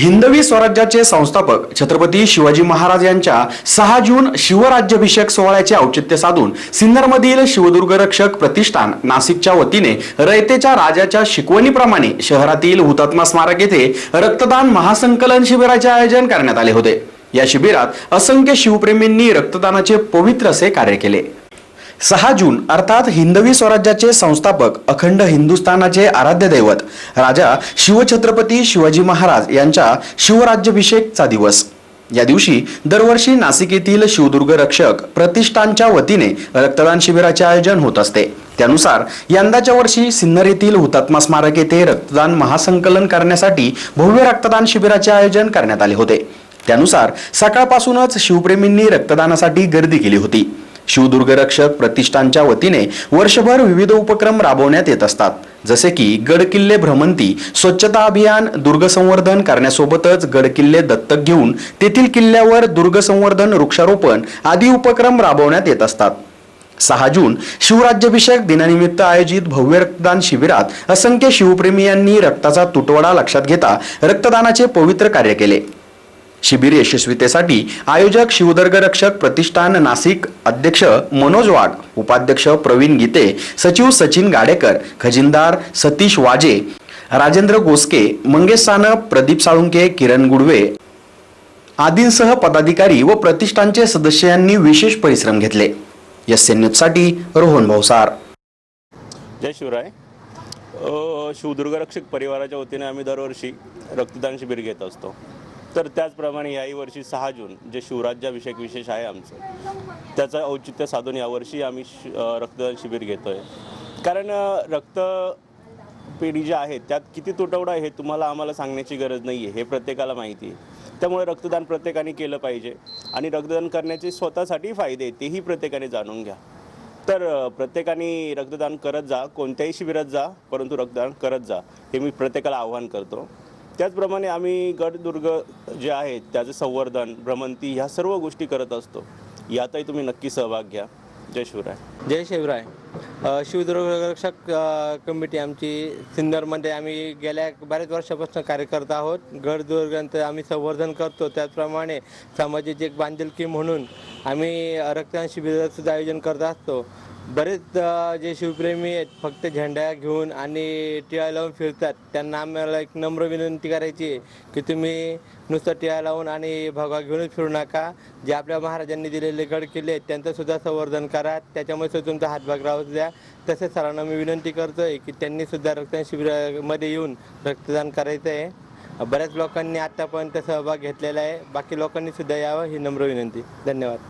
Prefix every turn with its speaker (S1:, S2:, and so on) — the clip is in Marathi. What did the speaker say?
S1: हिंदवी स्वराज्याचे संस्थापक छत्रपती शिवाजी महाराज यांच्या सहा जून शिवराज्याभिषेक सोहळ्याचे औचित्य साधून सिन्नरमधील शिवदुर्ग रक्षक प्रतिष्ठान नाशिकच्या वतीने रयतेच्या राजाच्या शिकवणीप्रमाणे शहरातील हुतात्मा स्मारक येथे रक्तदान महासंकलन शिबिराचे आयोजन करण्यात आले होते. या शिबिरात असंख्य शिवप्रेमींनी रक्तदानाचे पवित्र असे कार्य केले. सहा जून अर्थात हिंदवी स्वराज्याचे संस्थापक अखंड हिंदुस्थानाचे आराध्य दैवत राजा शिवछत्रपती शिवाजी महाराज यांच्या शिवराज्याभिषेकचा दिवस. या दिवशी दरवर्षी नाशिक येथील शिवदुर्ग रक्षक प्रतिष्ठानच्या वतीने रक्तदान शिबिराचे आयोजन होत असते. त्यानुसार यंदाच्या वर्षी सिन्नर येथील हुतात्मा स्मारक येथे रक्तदान महासंकलन करण्यासाठी भव्य रक्तदान शिबिराचे आयोजन करण्यात आले होते. त्यानुसार सकाळपासूनच शिवप्रेमींनी रक्तदानासाठी गर्दी केली होती. शिवदुर्गरक्षक प्रतिष्ठानच्या वतीने वर्षभर विविध उपक्रम राबवण्यात येत असतात. जसे की गड किल्ले भ्रमंती स्वच्छता अभियान दुर्ग संवर्धन करण्यासोबतच गड किल्ले दत्तक घेऊन तेथील किल्ल्यावर दुर्ग संवर्धन वृक्षारोपण आदी उपक्रम राबवण्यात येत असतात. सहा जून शिवराज्याभिषेक दिनानिमित्त आयोजित भव्य रक्तदान शिबिरात असंख्य शिवप्रेमी यांनी रक्ताचा तुटवडा लक्षात घेता रक्तदानाचे पवित्र कार्य केले. शिबिर यशस्वीतेसाठी आयोजक शिवदर्ग रक्षक प्रतिष्ठान नाशिक अध्यक्ष मनोज वाघ उपाध्यक्ष प्रवीण गीते सचिव सचिन गाडेकर खजिनदार सतीश वाजे राजेंद्र गोसके मंगेश सानप प्रदीप साळुंके किरण गुडवे आदींसह पदाधिकारी व प्रतिष्ठानचे सदस्य यांनी विशेष परिश्रम घेतले. एस एन न्यूजसाठी रोहन भाऊसार.
S2: जय शिवराय. शिवदुर्ग रक्षक परिवाराच्या वतीने आम्ही दरवर्षी रक्तदान शिबिर घेत असतो. तर त्याचप्रमाणे याही वर्षी सहा जून जे शिवराज्याभिषेक विशेष आहे आमचं त्याचं औचित्य साधून यावर्षी आम्ही शि रक्तदान शिबिर घेतो आहे कारण रक्त पिढी ज्या आहेत त्यात किती तुटवडा आहे हे तुम्हाला आम्हाला सांगण्याची गरज नाही आहे हे प्रत्येकाला माहिती आहे. त्यामुळे रक्तदान प्रत्येकाने केलं पाहिजे आणि रक्तदान करण्याचे स्वतःसाठी फायदे आहेत, तेही प्रत्येकाने जाणून घ्या. तर प्रत्येकाने रक्तदान करत जा कोणत्याही शिबिरात जा परंतु रक्तदान करत जा हे मी प्रत्येकाला आव्हान करतो. त्याचप्रमाणे आम्ही गडदुर्ग जे आहेत त्याचं संवर्धन भ्रमंती ह्या सर्व गोष्टी करत असतो. यातही तुम्ही नक्की सहभाग घ्या. जय शिवराय.
S3: जय शिवराय. शिवदुर्गरक्षक शिवदुर्ग रक्षक कमिटी आमची सिन्नरमध्ये आम्ही गेल्या बऱ्याच वर्षापासून कार्य करत आहोत. गडदुर्गांचं आम्ही संवर्धन करतो. त्याचप्रमाणे सामाजिक एक बांधिलकी म्हणून आम्ही रक्तदान शिबिराचं आयोजन करत असतो. बरेच जे शिवप्रेमी आहेत फक्त झेंड्या घेऊन आणि टिळा लावून फिरतात. त्यांना आम्हाला एक नम्र विनंती करायची आहे की तुम्ही नुसतं टिळा लावून आणि भगवा घेऊनच फिरू नका. जे आपल्या महाराजांनी दिलेले गड किल्ले आहेत त्यांचं सुद्धा संवर्धन करा. त्याच्यामुळे सुद्धा तुमचा हातभाग राहू द्या. तसेच सरांना मी विनंती करतो आहे की त्यांनी सुद्धा रक्तदान शिबिरामध्ये येऊन रक्तदान करायचं आहे बऱ्याच लोकांनी आतापर्यंत सहभाग घेतलेला आहे. बाकी लोकांनी सुद्धा यावं ही नम्र विनंती. धन्यवाद.